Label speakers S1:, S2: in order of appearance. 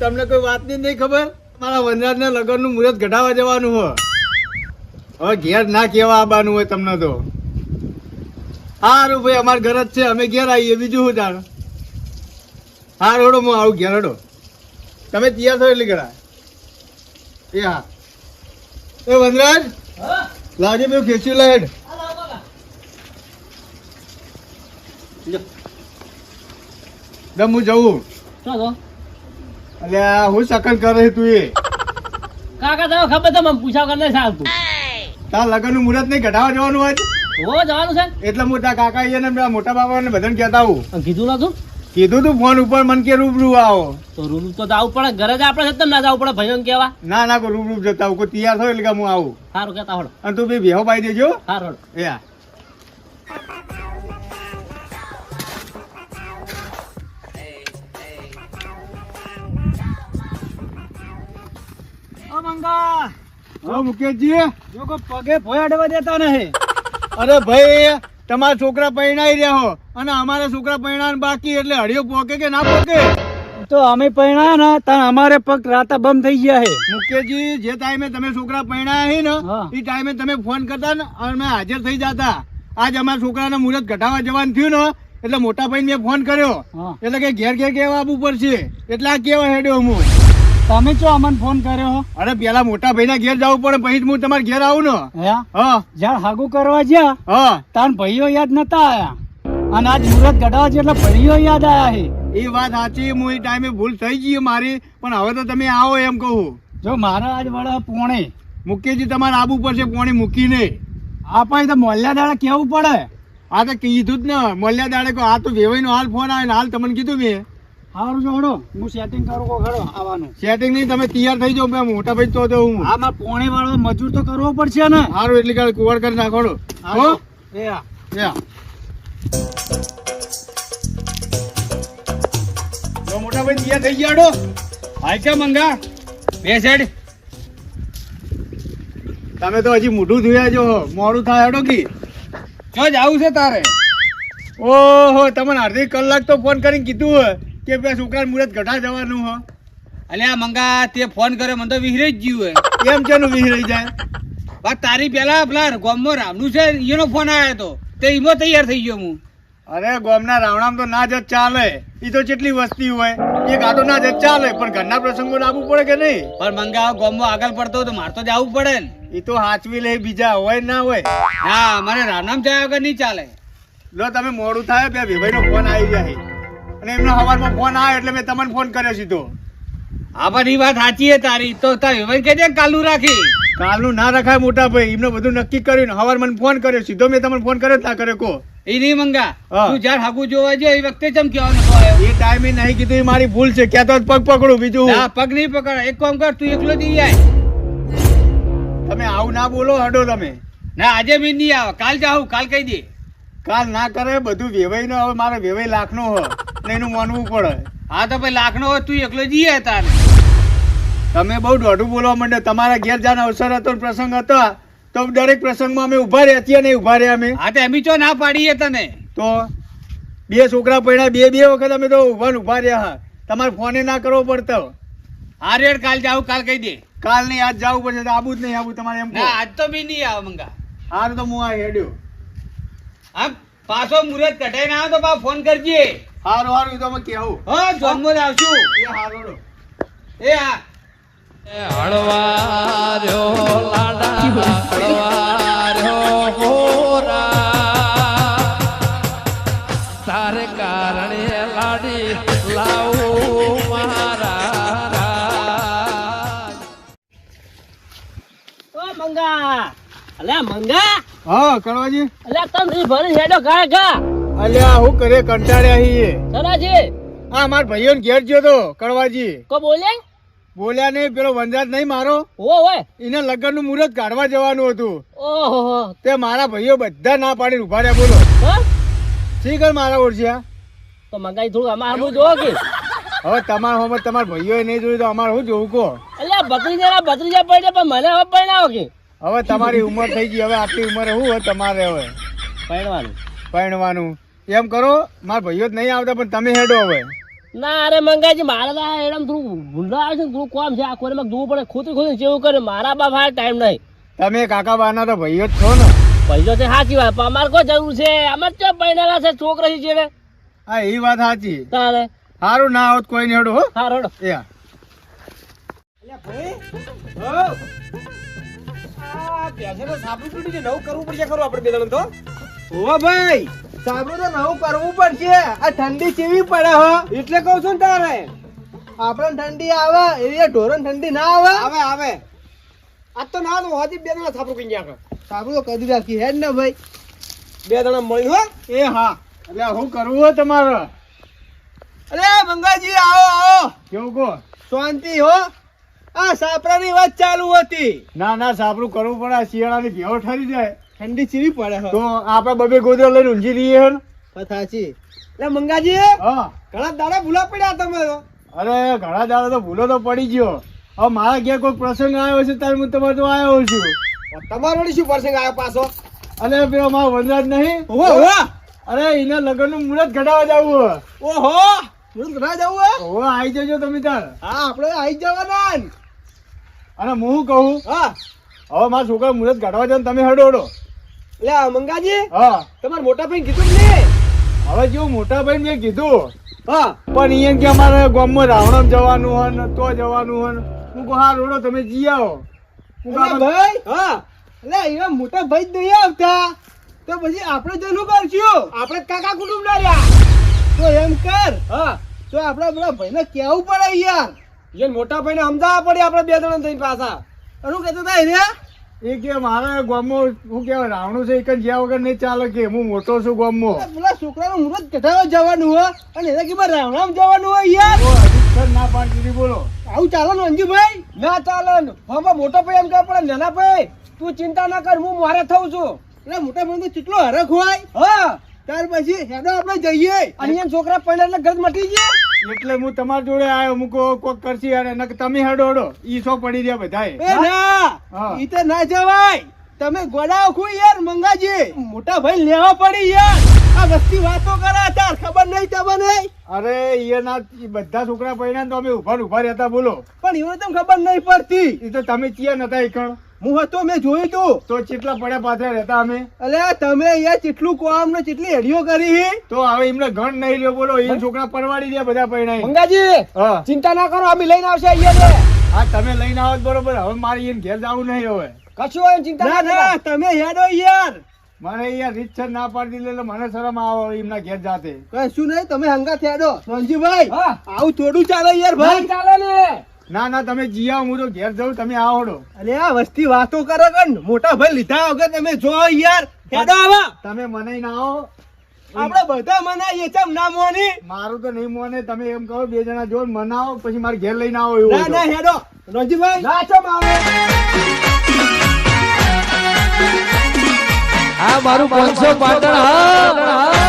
S1: તમને કોઈ વાતની નહીં ખબર? મારા વનરાજના લગ્નનું મુહૂર્ત ઘટાવા જવાનું હોય. હવે ઘેર ના કહેવા આવવાનું હોય તમને તો. સારું ભાઈ, અમાર ઘર જ છે. અમે ઘેર આવીએ. બીજું શું જાણ હા રોડો હું આવું ઘેર રડો તમે તૈયાર થયો એટલે ઘરા. એ હા. એ વનરાજ? લાગે મેં ખેંચ્યું લાઈટ હું જવું? અલ્યા હું સકન કરે તું એ?
S2: કાકા તમે ખબર તો મને પૂછા કર નહીં ચાલતું.
S1: તાર લગ્નનું મુહૂર્ત નહીં ઘટાવા જવાનું હોય?
S2: હો જવાનું છે?
S1: એટલે મોટા કાકા એને ને મોટા બાબા ને બધાને કહેતા
S2: હું કીધું નતું?
S1: કીધું તું ફોન ઉપર મન કે રૂબરૂ આવો.
S2: તો રૂબરૂ તો આવું પડે ઘરે જ આપણે સત્તમ ના જવું પડે ભાઈઓ કેવા
S1: ના ના કોઈ રૂબરૂ જતા આવું કોઈ તૈયાર થયો એટલે હું આવું.
S2: સારું કેતા હોડ.
S1: અને તું બી ભેહો પાઈ દેજો.
S2: સારું હોડો ઓ મંગા.
S1: હા મુકેશજી.
S2: જો પગે ભોય અડવા દેતા નહીં.
S1: અરે ભાઈ તમારા છોકરા પરણાઈ રહ્યા હો. અને અમારા છોકરા પરણાવાનું બાકી એટલે હળિયો પોકે કે ના પોકે?
S2: તો અમે પૈણા ને ત્યાં અમારે પગ રાતા બંધ થઈ ગયા છે
S1: મુકેશજી જે ટાઈમે તમે છોકરા પરણાયા હી ને એ ટાઈમે તમે ફોન કરતા ને અમે હાજર થઈ જતા. આજ અમારા છોકરાના મુહૂર્ત ઘટાવા જવાનું થયું ને એટલે મોટા ભાઈ મેં ફોન કર્યો. એટલે કે ઘેર ઘેર કેવા આવવું પડશે. એટલે આ કેવા હેડ્યો હું.
S2: તમે ચો અમને ફોન કર્યો
S1: અરે પેલા મોટા ભાઈ ના ઘેર જવું પડે પછી હું તમારા ઘેર આવું ને.
S2: હે?
S1: હા.
S2: જ્યાં હાગુ કરવા જ્યાં
S1: હા.
S2: તાર ભાઈઓ યાદ નતા આયા. અને આજ મુહૂર્ત ઘટાવા છે એટલે ભાઈઓ યાદ આયા છે
S1: એ વાત સાચી હું એ ટાઈમે ભૂલ થઈ ગઈ મારી પણ હવે તો તમે આવો એમ કહું.
S2: જો મારા આજ વડા પોણે
S1: મુકેશજી તમારે આબુ પડશે પોણે મૂકીને.
S2: આપણે તો મોલ્યા દાડા કેવું પડે?
S1: આ તો કીધું જ ને મોલ્યા દાડે કહો આ તો વેવાઈનો હાલ ફોન આવે ને હાલ તમને કીધું મેં.
S2: સારું જો હડો હું સેટિંગ કરું કો ખરો આવવાનું.
S1: સેટિંગ નહીં તમે તૈયાર થઈ જાઓ મેં મોટા ભાઈ તો હું.
S2: માર પોણે વાળો મજૂર તો કરવો પડશે ને.
S1: સારું એટલી કાલે કુવાડ કરી નાખોડો હો?
S2: એ આ.
S1: યા. તો મોટા ભાઈ તૈયાર થઈ ગયા હડો. હાય કે મંગા? બે સાઈડ તમે તો હજી મોઢું ધોયા જો મોડું થાય હડો કી.
S3: જો જાવું છે તારે.
S1: ઓહો તમને અડધી કલાક તો ફોન કરીને કીધું હોય. કે બે છોકરા મુરત ઘટા જવાનું હો.
S3: અલ્યા મંગા તે ફોન કર્યો મને તો વિહરી જ ગયું હે
S1: એમ કેનું વિહરાઈ જાય?
S3: બા તારી પેલા પેલા ગામમાં રામનું છે એનો ફોન આવ્યો તો. તે ઈમો તૈયાર થઈ ગયો હું.
S1: અરે ગોમના રાવણામ તો ના જ ચાલે. ઈ તો કેટલી વસ્તી હોય એક આટો ના જ ચાલે. પણ ઘરના પ્રસંગો લાવવું પડે કે નહીં?
S3: પણ મંગા ગોમમાં આગળ પડતો હોય તો મારે તો જવું પડે ને.
S1: ઈ તો હાચવી લે બીજા હોય ના હોય.
S3: ના મારે રાવણામ જાય વગર નહીં ચાલે.
S1: લો તમે મોડું થાય બે ભાઈનો ફોન આવી જાય. અને એમનો સવારમાં ફોન આવ્યો એટલે મેં તમને ફોન કર્યો સીધો.
S3: આ એ વાત સાચી છે તારી. તો તારી કહી દે કાલનું રાખી.
S1: કાલનું ના રખાય મોટા ભાઈ. એમને બધું નક્કી કર્યું ને સવાર મને ફોન કર્યો. સીધો મેં તમને ફોન કર્યો ના કર્યો કો
S3: એ નહીં મંગા. તું જ્યારે હાગુ જોવા જો એ વખતે ચમ કહેવાનો
S1: એ ટાઈમે નહીં કીધું એ મારી ભૂલ છે. ક્યાં તો પગ પકડું બીજું.
S3: ના પગ નહીં પકડ. એક કામ કર તું એકલો જઈ આય.
S1: તમે આવું ના બોલો હડો તમે.
S3: ના આજે બી નહીં આવે. કાલ જાઉં કાલ કહી દે.
S1: કાલ ના કરે બધું વેવાઈ નો હવે મારે વેવાઈ લાખ નો હોય. એનું માનવું પડે.
S3: હા તો ભાઈ લાખનો હોય તું એકલો જઈએ તારે.
S1: તમે બહુ દોઢું બોલવા માંડે તમારા ઘેર જાનો અવસર હતો પ્રસંગ હતો. તો દરેક પ્રસંગમાં અમે ઊભા રહ્યા છીએ નહીં ઊભા રહ્યા અમે.
S3: હા તો એમ ચો ના પાડીએ તને?
S1: તો બે છોકરા પડ્યા બે બે વખત અમે તો ઊભા ને ઊભા રહ્યા. હા તમારે ફોને ના કરવો પડતો.
S3: હા રેડ કાલ જાવ કાલ કહી દે.
S1: કાલ નહીં આજ જવું પડશે તો આબુ જ નહીં આવું તમારે એમ
S3: ના આજ તો બી નહીં આવે મંગા.
S1: હાર તો હું આ હેડ્યો.
S3: હા પાછો મુરત કઢાઈ ના આવે તો પા ફોન કરજે.
S1: હારું હારું તો અમે કેવું
S3: હા જોનમાં આવશું
S1: એ હારું
S3: એ હા
S4: હળવાર્યો લાડા હળવાર્યો હોરા તારે કારણે લાડી લાવું મારા
S2: ઓ મંગા. અલ્યા મંગા.
S1: હા કળવાજી
S2: અલ્યા તમ ભરી હેડો ગા ગા
S1: અલ્યા હું કરે કંટાળ્યા હી
S2: સરાજી
S1: હા માર ભાઈઓને ઘેર ગયો તો કળવાજી
S2: કો બોલે?
S1: બોલ્યા નહીં પેલો વનરાજ નહીં મારો.
S2: ઓ હોય
S1: એને લગ્નનું મુહૂર્ત કાઢવા જવાનું હતું.
S2: ઓહો
S1: તે મારા ભાઈઓ બધા ના પાડીને ઊભા રહ્યા બોલો.
S2: હા?
S1: શી કર મારા ઓળખ્યા
S2: તો મંગાઈ થોડું અમાર હું જોવો કે?
S1: હવે તમાર હોમ તમારા ભાઈઓએ નહીં જોયું તો અમારે શું જોવું કહો.
S2: અલ્યા બકરીજા ભત્રીજા પડે પણ મને હવે પરણાવો કે.
S1: હવે તમારી ઉંમર થઈ ગઈ હવે આટલી ઉંમરે હોય તમારે હવે?
S2: પરણવાનું.
S1: પરણવાનું. એમ કરો મારા ભાઈઓ જ નહીં આવતા પણ તમે હેડો હવે.
S5: ના અરે મંગાજી મારે તો એડમ થોડું ભૂંડા આવે છે થોડું કોમ છે આ કોને મારે જોવું પડે ખોતી ખોતી જેવું કરે મારા બાપ હાલ ટાઈમ નહીં.
S1: તમે કાકા બાના તો ભાઈઓ જ છો ને.
S5: ભાઈઓ છે સાચી વાત પણ અમારે કોઈ જરૂર છે? અમારે ચો પૈણાલા છે છોકરા છે
S1: હા એ વાત સાચી.
S5: તારે?
S1: સારું ના આવત કોઈ ને હેડો હો.
S5: હા. રોડો
S1: એ તો.
S6: ઓ ભાઈ. સાબરું તો નવું કરવું પડશે. આ ઠંડી કેવી પડે હો? એટલે કહું છું તારે. આપણે ઠંડી આવે એવી ઢોરણ ઠંડી ના આવે. આવે આવે. આજ તો ના તો હજી બે જણા સાબરું કઈ ગયા સાબરું તો કદી રાખી હે ને ભાઈ. બે જણા મળી હો?
S1: એ હા. એટલે શું કરવું હોય તમારે?
S6: અરે મંગાજી આવો આવો.
S1: કેવું કહો?
S6: શાંતિ હો. આ સાપરાની વાત ચાલુ હતી.
S1: ના ના સાપરું કરવું પડે આ શિયાળાની ભેવો ઠરી જાય.
S6: ઠંડી ચીવી પડે
S1: તો આપણે બબે ગોદરા લઈને ઊંઘી રહીએ હે ને?
S6: સાચી. એટલે મંગાજી
S1: હા?
S6: ઘણા દાડા ભૂલા પડ્યા તમે
S1: અરે ઘણા દાડા તો ભૂલો તો પડી ગયો. હવે મારા ઘેર કોઈ પ્રસંગ આવ્યો છે ત્યારે હું તમારે તો આવ્યો છું.
S6: તમારો વળી શું પ્રસંગ આવ્યો પાછો?
S1: અને પેલો મારો વનરાજ નહીં?
S6: ઓહો ઓહો.
S1: અરે એના લગ્નનું મુહૂર્ત ઘટાવા જવું
S6: ઓહો મુહૂર્ત ઘટાવા જવું હે?
S1: હવે આવી જજો તમે તાર.
S6: હા આપણે આવી જવાના.
S1: અને હું કહું
S6: હા.
S1: હવે મારા છોકરા મુહૂર્ત ઘટાવા જાય તમે હડો હડો.
S6: આ મંગાજી.
S1: હા.
S6: તમાર મોટા ભાઈ કીધું ને
S1: હવે જો મોટા ભાઈ મેં કીધું.
S6: હા.
S1: પણ અહીંયા કે અમારે ગામમાં રાવણમ જવાનું હન તો જવાનું હન હું કહું હા રોડો તમે જી આવો. હું કહું
S6: ભાઈ હા. લે એવા મોટા ભાઈ જ નહીં આવતા. તો પછી આપણે જનું કરશું આપણે કાકા કુટુંબ ના રહ્યા. તો એમ કર. હા. તો આપણા પેલા ભાઈને કેવું પડે યાર. જે મોટા ભાઈને સમજાવવા પડે આપણે બે જણા થઈને પાછા. શું કહેતો હતા એને
S1: એ કે મારે ગામમાં શું કહેવાય રાવણું છે એક જ્યાં વગર નહીં ચાલે કે હું મોટો છું ગામમાં.
S6: પેલા છોકરાનું મુહૂર્ત કઢાવવા જવાનું હોય અને એને કે રાવણામ જવાનું હોય યાર.
S1: ના પાડી બોલો.
S6: આવું ચાલે ને અંજુભાઈ? ના ચાલે ને. મોટો ભાઈ એમ કહે પણ નાના ભાઈ તું ચિંતા ના કર હું મારે થઉં છું. એટલે મોટા ભાઈ કેટલો હરખ હોય. હા ત્યાર પછી હેડો આપણે જઈએ. અહીંયા છોકરા પહેલા એટલે ઘર મટી જાય
S1: એટલે હું તમારી જોડે આવ્યો હું કોક કરશી અને નક તમે હડો હડો. ઈ સો પડી રહ્યા બધાએ.
S6: એ ના! ઈ તો ના જવાય. તમે ગોડાઓ ખુ યાર મંગાજી. મોટા ભાઈ લેવા પડી યાર. આ વસ્તી વાતો કરે તાર ખબર નહીં તમને?
S1: અરે એના ઈ બધા છોકરા પૈણા તો અમે ઊભા ઊભા રહેતા બોલો.
S6: પણ એવું તમને ખબર નહીં પડતી.
S1: એ તો તમે ચિયા નતા એકણ
S6: હું હતો મેં જોયું તું.
S1: તો ચેટલા પડ્યા પાછળ રહેતા અમે?
S6: અલે તમે અહીંયા ચેટલું કોમ ને ચેટલી હેડીઓ કરી
S1: તો હવે એમને ગણ નહીં રહ્યો બોલો. એ છોકરા પરવાડી દે બધા પૈણા
S6: મંગાજી ચિંતા ના કરો અમે લઈને આવશે અહીંયા
S1: હા તમે લઈને આવો બરોબર. હવે મારે એને ઘેર જવું નહીં હવે.
S6: કશું હોય ચિંતા ના ના તમે હેડો યાર.
S1: મને યાર રીતસર ના પાડી દીધે મને શરમ આવો એમના ઘેર જાતે.
S6: કશું નહીં તમે હંગા હેડો. રણજીભાઈ આવું થોડું ચાલે યાર ભાઈ. ચાલે ને.
S1: ના ના તમે જીયા હું તો ઘેર જવું તમે આવડો
S6: અરે આ વસ્તી વાતો કરે કર મોટા ભાઈ લીધા વગર તમે જો યાર. હેડો આવા
S1: તમે મને ના આવો.
S6: આપણે બધા મનાઈએ ચમ ના મોની.
S1: મારું તો નહીં મોને તમે એમ કહો બે જણા જો મનાવો પછી મારે ઘેર લઈને આવો એવું
S6: ના ના. હેડો. રણજીભાઈ ના ચમ આવે
S4: હા મારું પાંચસો પાટણ હા.